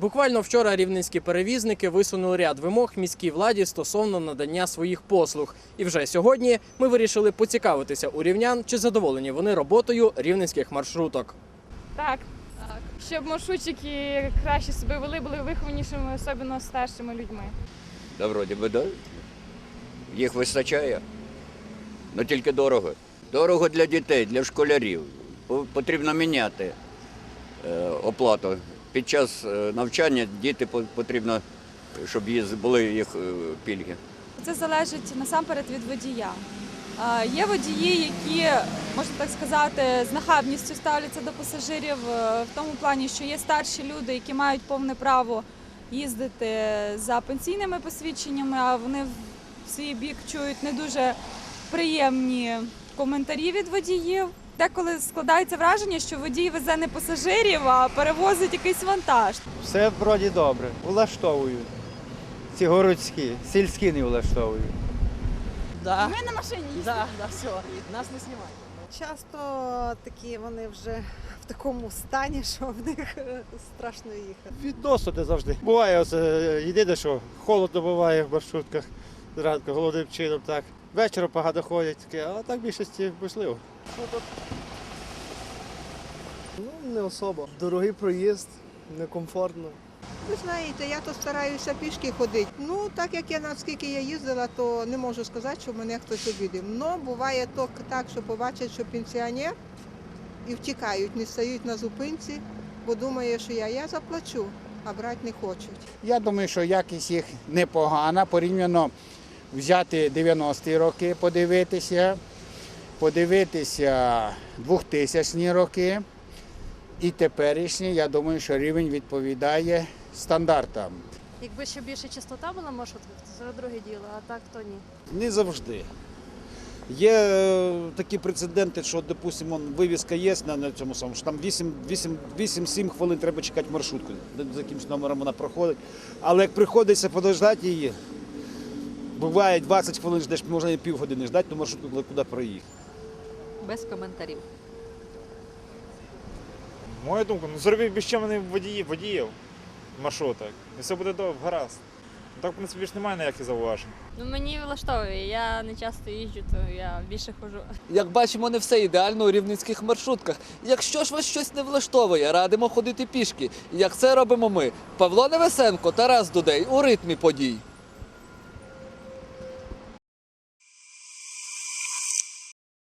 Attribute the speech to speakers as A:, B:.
A: Буквально вчора рівненські перевізники висунули ряд вимог міській владі стосовно надання своїх послуг. І вже сьогодні ми вирішили поцікавитися у рівнян, чи задоволені вони роботою рівненських маршруток.
B: Так. Щоб маршрутчики краще себе вели, були вихованішими, особливо старшими людьми.
C: Да, вроді би, да. Їх вистачає. Ну тільки дорого. Дорого для дітей, для школярів. Потрібно міняти е, оплату. Під час е, навчання діти по- потрібно, щоб були їх е, пільги.
D: Це залежить насамперед від водія. Є водії, які, можна так сказати, з нахабністю ставляться до пасажирів е, в тому плані, що є старші люди, які мають повне право їздити за пенсійними посвідченнями, а вони в свій бік чують не дуже приємні коментарі від водіїв. Деколи складається враження, що водій везе не пасажирів, а перевозить якийсь вантаж.
E: Все вроді добре, влаштовують. Ці городські, сільські не влаштовують.
F: Да. Ми на машині їздимо. Да, да, все. Нас не знімають.
G: Часто такі вони вже в такому стані, що в них е, страшно їхати.
E: Відносно не завжди. Буває, оце, єдине, що холодно буває в маршрутках зранку, голодним чином так. Вечором погано ходять, таке, а так більшості можливо.
H: Ну, не особо. Дорогий проїзд, некомфортно.
G: Ви знаєте, я то стараюся пішки ходити. Ну, так як я наскільки я їздила, то не можу сказати, що мене хтось обідив. Но буває то так, що побачать, що пенсіонер і втікають, не стають на зупинці, бо думає, що я, я заплачу, а брати не хочуть.
I: Я думаю, що якість їх непогана, порівняно взяти 90-ті роки, подивитися, подивитися 2000-ні роки і теперішні, я думаю, що рівень відповідає стандартам.
F: Якби ще більше частота була маршрутках, то це друге діло, а так то ні.
J: Не завжди. Є е, такі прецеденти, що, допустимо, вивіска є на, на цьому самому, що там 8-7 хвилин треба чекати маршрутку, за якимось номером вона проходить. Але як приходиться подождати її, буває 20 хвилин ждеш, можна і півгодини ждати, то маршрутку куди- куди проїхати.
F: Без коментарів.
K: Моя думка, ну зробіть біщемних водіїв, водіїв маршруток. І все буде добре, гаразд. Ну, Так, в принципі, більш немає ніяких зауважень.
B: Ну мені влаштовує. Я не часто їжджу, то я більше ходжу.
L: Як бачимо, не все ідеально у рівненських маршрутках. Якщо ж вас щось не влаштовує, радимо ходити пішки. Як це робимо ми. Павло Невесенко, Тарас Дудей у ритмі подій.